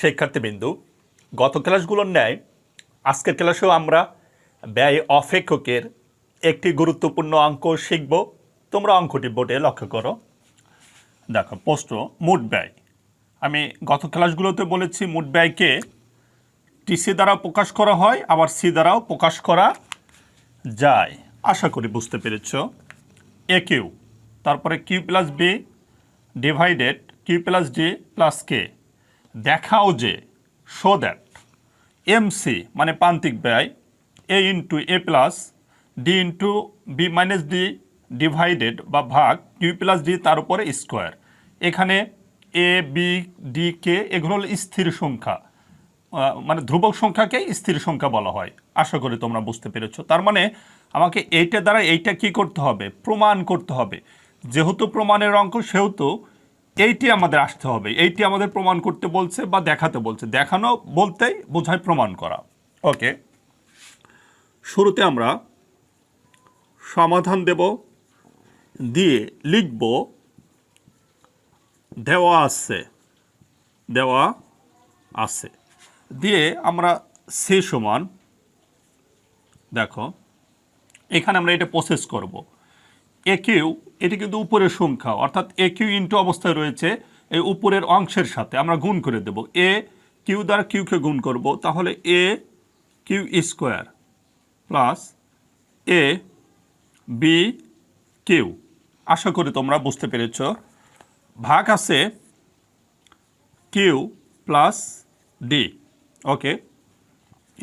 শিক্ষার্থীবৃন্দু গত ক্লাসগুলোর ন্যায় আজকের ক্লাসেও আমরা ব্যয় অপেক্ষকের একটি গুরুত্বপূর্ণ অঙ্ক শিখব। তোমরা অঙ্কটি বোর্ডে লক্ষ্য করো। দেখো, প্রশ্ন, মোট ব্যয়। আমি গত ক্লাসগুলোতে বলেছি মোট ব্যয়কে টিসি দ্বারা প্রকাশ করা হয়, আবার সি দ্বারাও প্রকাশ করা যায়। আশা করি বুঝতে পেরেছ। এ কিউ, তারপরে Q plus B divided, Q plus D plus K. দেখাও যে শো দ্যাট এমসি মানে প্রান্তিক ব্যয় A into A plus D into B minus D divided বা ভাগ কিউ প্লাস ডি তার উপরে স্কোয়ার এখানে এ বি ডি কে এগুলো হলো স্থির সংখ্যা। মানে ধ্রুবক সংখ্যাকে স্থির সংখ্যা বলা হয়। আশা করি তোমরা বুঝতে পেরেছ। তার মানে আমাকে এইটা দ্বারা এইটা কি করতে হবে? প্রমাণ করতে হবে। যেহেতু প্রমাণের অঙ্ক, সেহেতু এইটি আমাদের আসতে হবে। এইটি আমাদের প্রমাণ করতে বলছে বা দেখাতে বলছে। দেখানো বলতেই বোঝায় প্রমাণ করা। ওকে। শুরুতে আমরা সমাধান দেব, দিয়ে লিখব, দেওয়া আছে। দেওয়া আছে। দিয়ে আমরা সে সমান, দেখো, এখানে আমরা এটা প্রসেস করব। এ কিউ, এটি কিন্তু উপরের সংখ্যা, অর্থাৎ এ কিউ ইন্টু অবস্থায় রয়েছে এই উপরের অংশের সাথে। আমরা গুণ করে দেব। এ কিউ দ্বারা কিউকে গুণ করব, তাহলে A Q square plus A B Q. আশা করি তোমরা বুঝতে পেরেছ। ভাগ আছে কিউ প্লাস ডি। ওকে,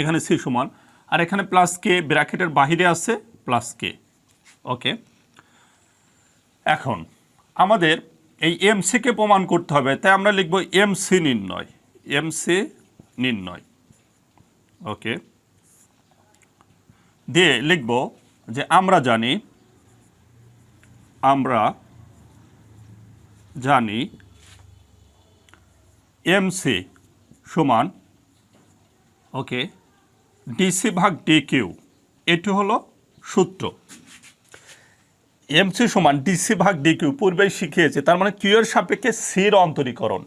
এখানে সি সমান। আর এখানে প্লাস কে, ব্র্যাকেটের বাহিরে আছে প্লাস কে। ওকে এখন আমাদের এই এমসিকে প্রমাণ করতে হবে, তাই আমরা লিখব এমসি নির্ণয় এমসি নির্ণয়। ওকে দিয়ে লিখব যে আমরা জানি আমরা জানি এমসি সমান ওকে ডিসি ভাগ ডি কিউ এটি হলো সূত্র। এমসি সমান ডিসি ভাগ ডি কিউ পূর্বেই শিখিয়েছে, তার মানে কিউ এর সাপেক্ষে সির অন্তরীকরণ।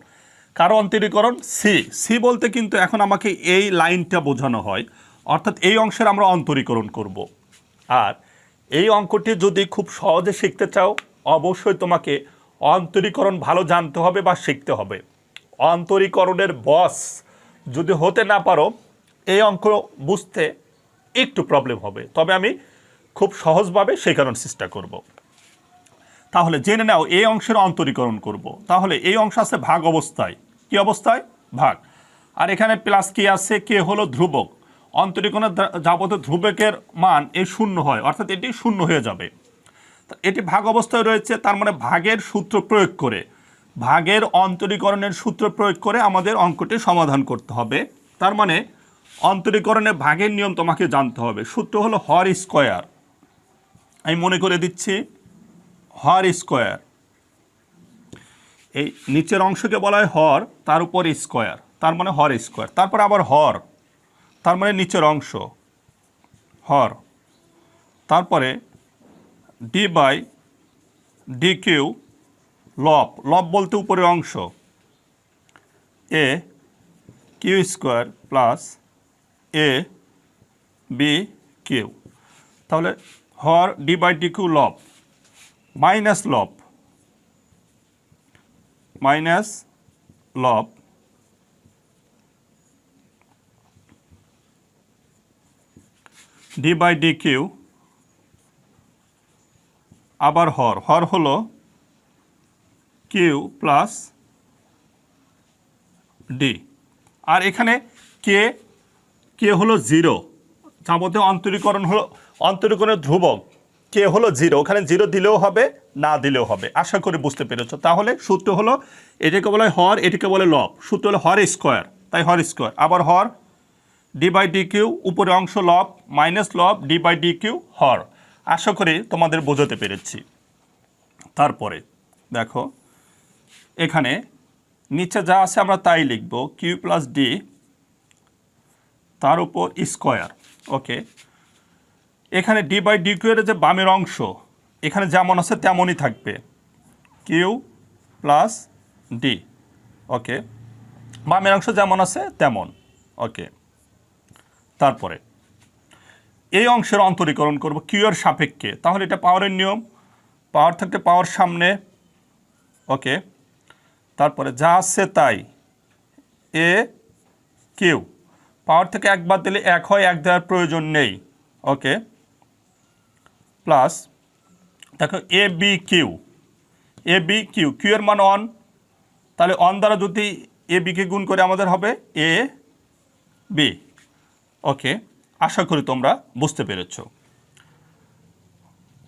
কারও অন্তরীকরণ? সি। সি বলতে কিন্তু এখন আমাকে এই লাইনটা বোঝানো হয়, অর্থাৎ এই অংশের আমরা অন্তরীকরণ করব। আর এই অঙ্কটি যদি খুব সহজে শিখতে চাও, অবশ্যই তোমাকে অন্তরীকরণ ভালো জানতে হবে বা শিখতে হবে। অন্তরীকরণের বস যদি হতে না পারো, এই অঙ্ক বুঝতে একটু প্রবলেম হবে। তবে আমি খুব সহজভাবে শেখানোর চেষ্টা করব। তাহলে জেনে নাও, এই অংশের অন্তরীকরণ করব। তাহলে এই অংশ আছে ভাগ অবস্থায়। কি অবস্থায়? ভাগ। আর এখানে প্লাস কি আছে? কে হলো ধ্রুবক। অন্তরীকরণের যাবতীয় ধ্রুবকের মান এই শূন্য হয়, অর্থাৎ এটি শূন্য হয়ে যাবে। এটি ভাগ অবস্থায় রয়েছে, তার মানে ভাগের সূত্র প্রয়োগ করে। ভাগের অন্তরীকরণের সূত্র প্রয়োগ করে আমাদের অঙ্কটি সমাধান করতে হবে। তার মানে অন্তরীকরণের ভাগের নিয়ম তোমাকে জানতে হবে। সূত্র হলো হর স্কোয়ার। আমি মনে করে দিচ্ছি হর স্কোয়ার। এই নিচের অংশকে বলা হয় হর, তার উপর স্কোয়ার, তার মানে হর স্কোয়ার। তারপর আবার হর, তার মানে নিচের অংশ, হর। তারপরে ডি বাই ডি কিউ লব লব বলতে উপরের অংশ। A Q square plus A B Q তাহলে হর ডি বাই ডি কিউ লব। মাইনাস লব মাইনাস লব ডি বাই ডি কিউ আবার হর। হর হলো কিউ প্লাস ডি আর এখানে কে কে হলো জিরো যাবতীয় অন্তরীকরণ হলো, অন্তরীকরণের ধ্রুবক। কে হলো জিরো? ওখানে জিরো দিলেও হবে, না দিলেও হবে। আশা করি বুঝতে পেরেছ। তাহলে সূত্র হলো, এটাকে বলে হর, এটাকে বলে লব। সূত্র হলো হর স্কোয়ার। তাই হর স্কোয়ার। আবার হর ডি বাই ডি কিউ উপরে অংশ লব মাইনাস লব ডি বাই ডি কিউ হর। আশা করি তোমাদের বোঝাতে পেরেছি। তারপরে, দেখো, এখানে নিচে যা আছে আমরা তাই লিখব কিউ প্লাস ডি তার উপর স্কোয়ার। ওকে এখানে ডি বাই ডি কিউ এর যে বামের অংশ, এখানে যেমন আছে তেমনই থাকবে। কিউ প্লাস ডি ওকে বামের অংশ যেমন আছে তেমন ওকে তারপরে, এই অংশের অন্তরীকরণ করব কিউ এর সাপেক্ষে। তাহলে এটা পাওয়ারের নিয়ম, পাওয়ার থাকতে পাওয়ার সামনে ওকে তারপরে যা আছে তাই এ কিউ পাওয়ার থেকে একবার দিলে এক হয়, এক দেওয়ার প্রয়োজন নেই ওকে প্লাস দেখো A B Q A B Q Q এর মান অন তাহলে অন দ্বারা যদি এ বিকে গুণ করে আমাদের হবে এ বি ওকে আশা করি তোমরা বুঝতে পেরেছ।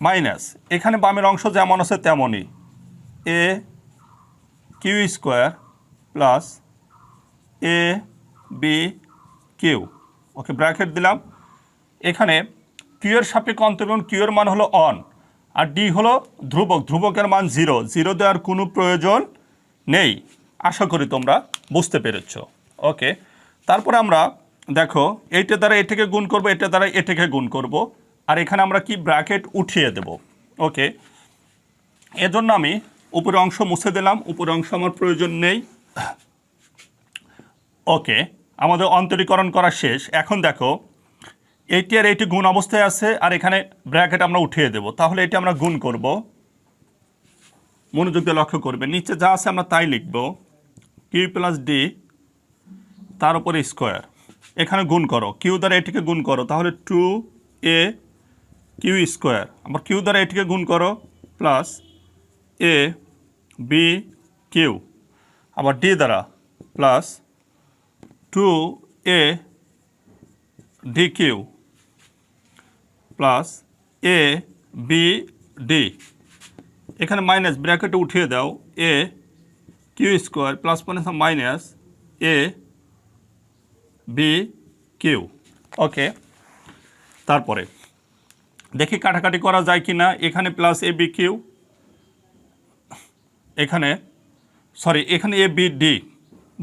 মাইনাস এখানে বামের অংশ যেমন আছে তেমনই। A Q square plus A B Q okay bracket দিলাম। এখানে কিউ এর সাপেক্ষে অন্তর্গণ কিউ এর মান হলো অন আর ডি হলো ধ্রুবক, ধ্রুবকের মান জিরো জিরো দেওয়ার কোনো প্রয়োজন নেই। আশা করি তোমরা বুঝতে পেরেছ। ওকে তারপরে আমরা দেখো, এইটা দ্বারা এটাকে গুণ করব, এটা দ্বারা এটাকে গুণ করব, আর এখানে আমরা কি ব্র্যাকেট উঠিয়ে দেব। ওকে এজন্য আমি উপরের অংশ মুছে দিলাম, উপরের অংশ আমার প্রয়োজন নেই। ওকে আমাদের অন্তরীকরণ করা শেষ। এখন দেখো এইটি আর এইটি গুণ অবস্থায় আছে, আর এখানে ব্র্যাকেট আমরা উঠিয়ে দেব। তাহলে এটি আমরা গুণ করব। মনোযোগ দিয়ে লক্ষ্য করবে নিচে যা আছে আমরা তাই লিখব। কিউ প্লাস ডি তার উপরে স্কোয়ার এখানে গুণ করো। কিউ দ্বারা এটিকে গুণ করো, তাহলে টু এ কিউ স্কোয়ার আবার কিউ দ্বারা এটিকে গুণ করো প্লাস এ বি কিউ আবার ডি দ্বারা plus two A D Q plus A B D এখানে মাইনাস ব্র্যাকেটে উঠিয়ে দাও। A Q square plus minus minus A B Q okay তারপরে, দেখি কাটাকাটি করা যায় কি না এখানে প্লাস এ বি কিউ এখানে সরি এখানে এ বি ডি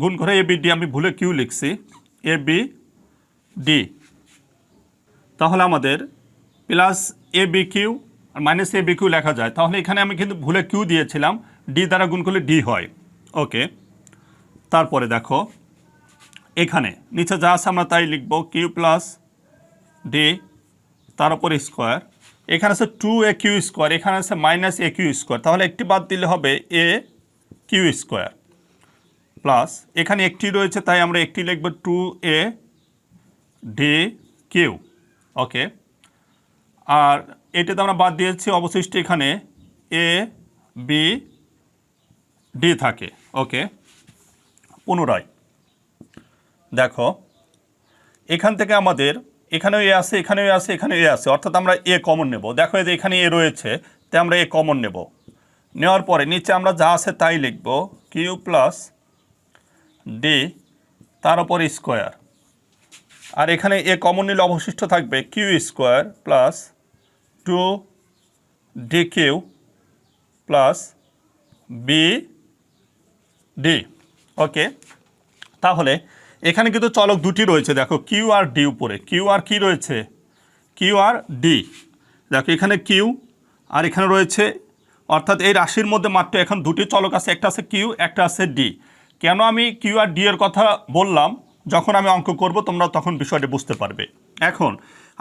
গুণ করে এ বি ডি আমি ভুলে কিউ লিখছি। এ বি ডি তাহলে আমাদের প্লাস এ বি কিউ আর মাইনাস এ বি কিউ লেখা যায়। তাহলে এখানে আমি কিন্তু ভুলে কিউ দিয়েছিলাম। ডি দ্বারা গুণ করলে ডি হয়। ওকে তারপরে দেখো, এখানে নিচে যা আছে আমরা তাই লিখব কিউ প্লাস ডি তার উপরে স্কোয়ার এখানে আছে টু এ কিউ স্কোয়ার এখানে আছে মাইনাস এ কিউ স্কোয়ার তাহলে একটি বাদ দিলে হবে এ কিউ স্কোয়ার প্লাস এখানে একটি রয়েছে, তাই আমরা একটি লিখব two A D Q okay আর এটাতে আমরা বাদ দিয়েছি অবশিষ্ট এখানে এ বি ডি থাকে। ওকে। পুনরায়। দেখো, এখান থেকে আমাদের এখানেও এ আছে, এখানেও এ আছে, এখানেও এ আছে। অর্থাৎ আমরা এ কমন নেব। দেখো যে এখানে এ রয়েছে, তাই আমরা এ কমন নেব। নেওয়ার পরে নিচে আমরা যা আছে তাই লিখব। কিউ প্লাস ডি তার উপর স্কোয়ার আর এখানে এ কমন নিলে অবশিষ্ট থাকবে Q square plus two D Q plus B D. Okay? তাহলে এখানে কিন্তু চলক দুটি রয়েছে, দেখো কিউ আর ডি উপরে। কিউ আর কি রয়েছে? কিউ আর ডি। দেখো এখানে কিউ আর এখানে রয়েছে, অর্থাৎ এই রাশির মধ্যে মাত্র এখন দুটি চলক আছে, একটা আছে কিউ, একটা আছে ডি। কেন আমি কিউ আর ডি এর কথা বললাম? যখন আমি অঙ্ক করব, তোমরা তখন বিষয়টি বুঝতে পারবে। এখন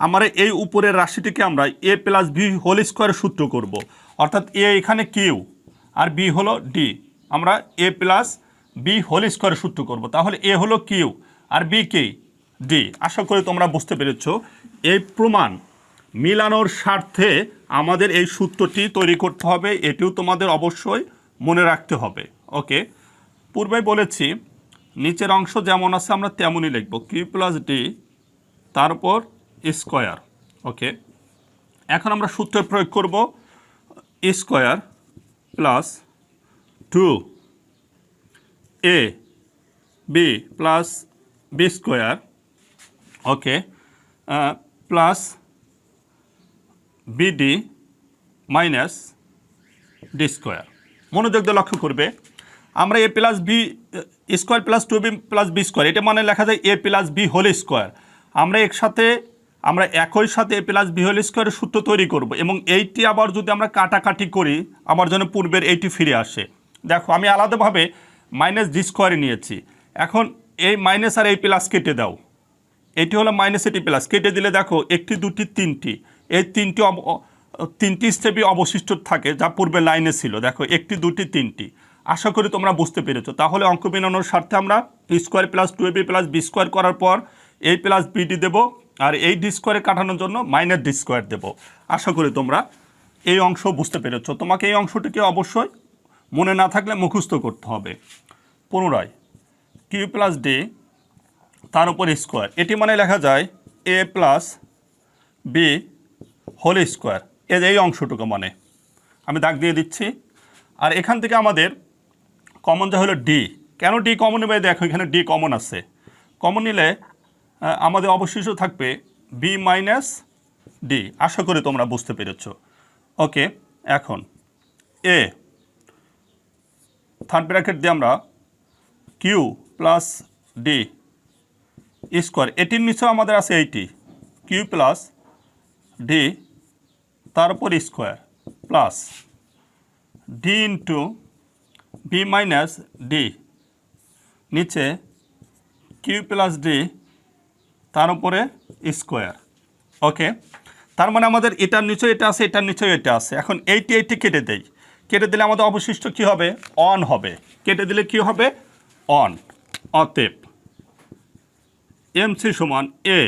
আমরা এই উপরের রাশিটিকে আমরা এ প্লাস বি হোল স্কোয়ারের সূত্র করব। অর্থাৎ এ এখানে কিউ আর বি হলো ডি। আমরা এ প্লাস বি হোল স্কোয়ারের সূত্র করব। তাহলে এ হলো কিউ আর বি কে? ডি। আশা করি তোমরা বুঝতে পেরেছ। এই প্রমাণ মিলানোর স্বার্থে আমাদের এই সূত্রটি তৈরি করতে হবে। এটিও তোমাদের অবশ্যই মনে রাখতে হবে। ওকে? পূর্বে বলেছি, নিচের অংশ যেমন আছে আমরা তেমনই লিখব। কিউ প্লাস ডি, তারপর স্কোয়ার, ওকে? এখন আমরা সূত্র প্রয়োগ করব, square plus two A, B plus B square, okay? Plus B D minus D square. মনোযোগ দিয়ে লক্ষ্য করবে, আমরা A plus B, square plus two B plus B square, এটা মানে লেখা যায় A plus B whole square. আমরা একসাথে আমরা একই সাথে এ প্লাস বি হোল স্কোয়ারের সূত্র তৈরি করব এবং এইটি আবার যদি আমরা কাটাকাটি করি, আমার জন্য পূর্বের এইটি ফিরে আসে। দেখো, আমি আলাদাভাবে মাইনাস ডি স্কোয়ারে নিয়েছি। এখন এই মাইনাস আর এই প্লাস কেটে দাও। এটি হলো মাইনাস এটি প্লাস কেটে দিলে দেখো, একটি, দুটি, তিনটি। এই তিনটি তিনটি স্টেপই অবশিষ্ট থাকে যা পূর্বে লাইনে ছিল। দেখো, একটি, দুটি, তিনটি। আশা করি তোমরা বুঝতে পেরেছ। তাহলে অঙ্ক মেনানোর স্বার্থে আমরা square plus two A B plus B square করার পর এই প্লাস বিডি দেবো। আর এই ডি স্কোয়ারে কাটানোর জন্য মাইনাস ডি স্কোয়ার দেবো। আশা করি তোমরা এই অংশ বুঝতে পেরেছ। তোমাকে এই অংশটিকে অবশ্যই মনে না থাকলে মুখস্থ করতে হবে। পুনরায় কিউ প্লাস ডি তার উপর স্কোয়ার এটি মানে লেখা যায় A plus B whole square এর এই অংশটুকু মানে। আমি দাগ দিয়ে দিচ্ছি। আর এখান থেকে আমাদের কমন যা হলো ডি কেন ডি কমন নেবে দেখো এখানে ডি কমন আছে। কমন নিলে আমাদের অবশিষ্ট থাকবে বি মাইনাস ডি আশা করি তোমরা বুঝতে পেরেছ। ওকে এখন এ থার্ড ব্র্যাকেট দিয়ে আমরা কিউ প্লাস ডি স্কোয়ার এটির নিচেও আমাদের আছে এইটি কিউ প্লাস ডি তারপর square plus D into B minus D নিচে কিউ প্লাস ডি তার উপরে স্কোয়ার, ওকে? তার মানে আমাদের এটার নিচে এটা আছে, এটার নিচে এটা আছে। এখন এইটি এইটি কেটে দেই। কেটে দিলে আমাদের অবশিষ্ট কি হবে? অন হবে। কেটে দিলে কি হবে? অন। অতএব এমসি সমান এ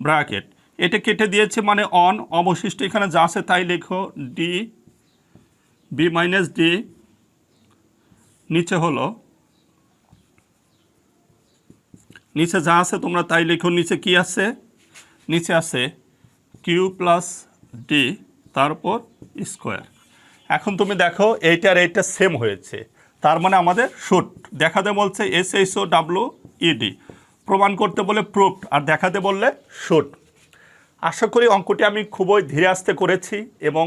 ব্র্যাকেট। এটা কেটে দিয়েছে মানে অন, অবশিষ্ট এখানে যা আছে তাই লেখো ডি, বি মাইনাস ডি, নিচে হলো নিচে যা আছে তোমরা তাই লেখো, নিচে কি আছে? নিচে আছে কিউ প্লাস ডি তারপর স্কোয়ার এখন তুমি দেখো এইটা আর এইটা সেম হয়েছে। তার মানে আমাদের শুট দেখাতে বলছে S H O W E D প্রমাণ করতে বলে প্রুফড আর দেখাতে বললে শুট আশা করি অঙ্কটি আমি খুবই ধীরে আস্তে করেছি, এবং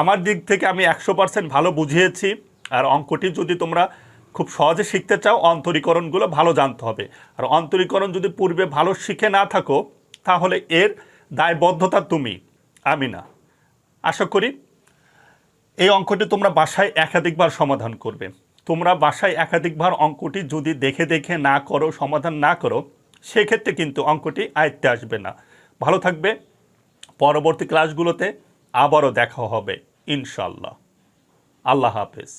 আমার দিক থেকে আমি একশো পার্সেন্ট ভালো বুঝিয়েছি। আর অঙ্কটি যদি তোমরা খুব সহজে শিখতে চাও, অন্তরীকরণগুলো ভালো জানতে হবে। আর অন্তরীকরণ যদি পূর্বে ভালো শিখে না থাকো, তাহলে এর দায়বদ্ধতা তুমি আমি না আশা করি এই অঙ্কটি তোমরা বাসায় একাধিকবার সমাধান করবে। তোমরা বাসায় একাধিকবার অঙ্কটি যদি দেখে দেখে না করো, সমাধান না করো, সেক্ষেত্রে কিন্তু অঙ্কটি আয়ত্তে আসবে না। ভালো থাকবে। পরবর্তী ক্লাসগুলোতে আবারও দেখা হবে ইনশাল্লাহ আল্লাহ হাফেজ।